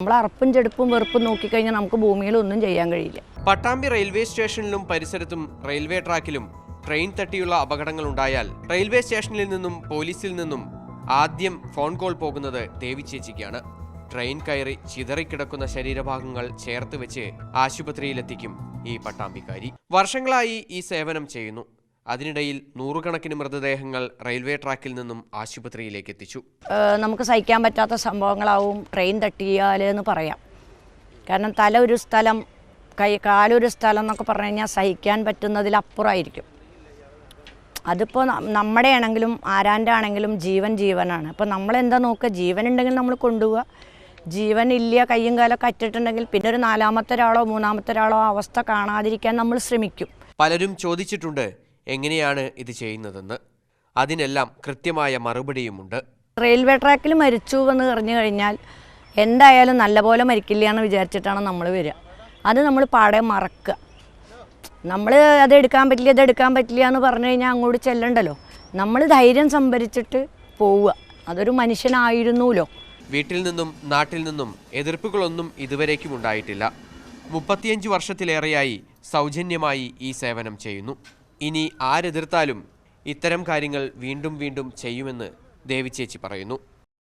നമ്മൾ അറപ്പും ചെടുപ്പും വെറുപ്പും നോക്കിക്കഴിഞ്ഞാൽ നമുക്ക് ഭൂമിയിൽ ഒന്നും ചെയ്യാൻ കഴിയില്ല. പട്ടാമ്പി റെയിൽവേ സ്റ്റേഷനിലും പരിസരത്തും റെയിൽവേ ട്രാക്കിലും ട്രെയിൻ തട്ടിയുള്ള അപകടങ്ങൾ ഉണ്ടായാൽ റെയിൽവേ സ്റ്റേഷനിൽ നിന്നും പോലീസിൽ നിന്നും ആദ്യം ഫോൺ കോൾ പോകുന്നത് ദേവി ചേച്ചിക്കാണ്. ട്രെയിൻ കയറി ചിതറിക്കിടക്കുന്ന ശരീരഭാഗങ്ങൾ ചേർത്ത് വെച്ച് ആശുപത്രിയിലെത്തിക്കും ഈ പട്ടാമ്പിക്കാരി. വർഷങ്ങളായി ഈ സേവനം ചെയ്യുന്നു. അതിനിടയിൽ നൂറുകണക്കിന് മൃതദേഹങ്ങൾ റെയിൽവേ ട്രാക്കിൽ നിന്നും ആശുപത്രിയിലേക്ക് എത്തിച്ചു. നമുക്ക് സഹിക്കാൻ പറ്റാത്ത സംഭവങ്ങളാവും ട്രെയിൻ തട്ടിയാൽ എന്ന് പറയാം. കാരണം തല ഒരു സ്ഥലം കൈ കാലൊരു സ്ഥലം എന്നൊക്കെ പറഞ്ഞു കഴിഞ്ഞാൽ സഹിക്കാൻ പറ്റുന്നതിലപ്പുറമായിരിക്കും അതിപ്പോൾ നമ്മുടെ ആണെങ്കിലും ആരാന്റെ ആണെങ്കിലും ജീവൻ ജീവനാണ്. അപ്പോൾ നമ്മളെന്താ നോക്കുക? ജീവൻ ഉണ്ടെങ്കിൽ നമ്മൾ കൊണ്ടുപോവുക. ജീവൻ ഇല്ല കയ്യും കാലൊക്കെ അറ്റിട്ടുണ്ടെങ്കിൽ പിന്നെ ഒരു നാലാമത്തെ ഒരാളോ മൂന്നാമത്തെ ഒരാളോ അവസ്ഥ കാണാതിരിക്കാൻ നമ്മൾ ശ്രമിക്കും. പലരും ചോദിച്ചിട്ടുണ്ട് എങ്ങനെയാണ് ഇത് ചെയ്യുന്നതെന്ന് അതിനെല്ലാം കൃത്യമായ മറുപടിയുമുണ്ട്. റെയിൽവേ ട്രാക്കിൽ മരിച്ചു എന്ന് പറഞ്ഞു കഴിഞ്ഞാൽ എന്തായാലും നല്ലപോലെ മരിക്കില്ല എന്ന് വിചാരിച്ചിട്ടാണ് നമ്മൾ വരിക. അത് നമ്മൾ പാടെ മറക്കുക. നമ്മൾ അത് എടുക്കാൻ പറ്റില്ല ഇത് എടുക്കാൻ പറ്റില്ല എന്ന് പറഞ്ഞു കഴിഞ്ഞാൽ അങ്ങോട്ട് ചെല്ലണ്ടല്ലോ. നമ്മൾ ധൈര്യം സംഭരിച്ചിട്ട് പോവുക. അതൊരു മനുഷ്യനായിരുന്നുല്ലോ വീട്ടിൽ നിന്നും നാട്ടിൽ നിന്നും എതിർപ്പുകളൊന്നും ഇതുവരേക്കും ഉണ്ടായിട്ടില്ല. മുപ്പത്തിയഞ്ച് വർഷത്തിലേറെയായി സൗജന്യമായി ഈ സേവനം ചെയ്യുന്നു. ഇനി ആരെതിർത്താലും ഇത്തരം കാര്യങ്ങൾ വീണ്ടും വീണ്ടും ചെയ്യുമെന്ന് ദേവിച്ചേച്ചി പറയുന്നു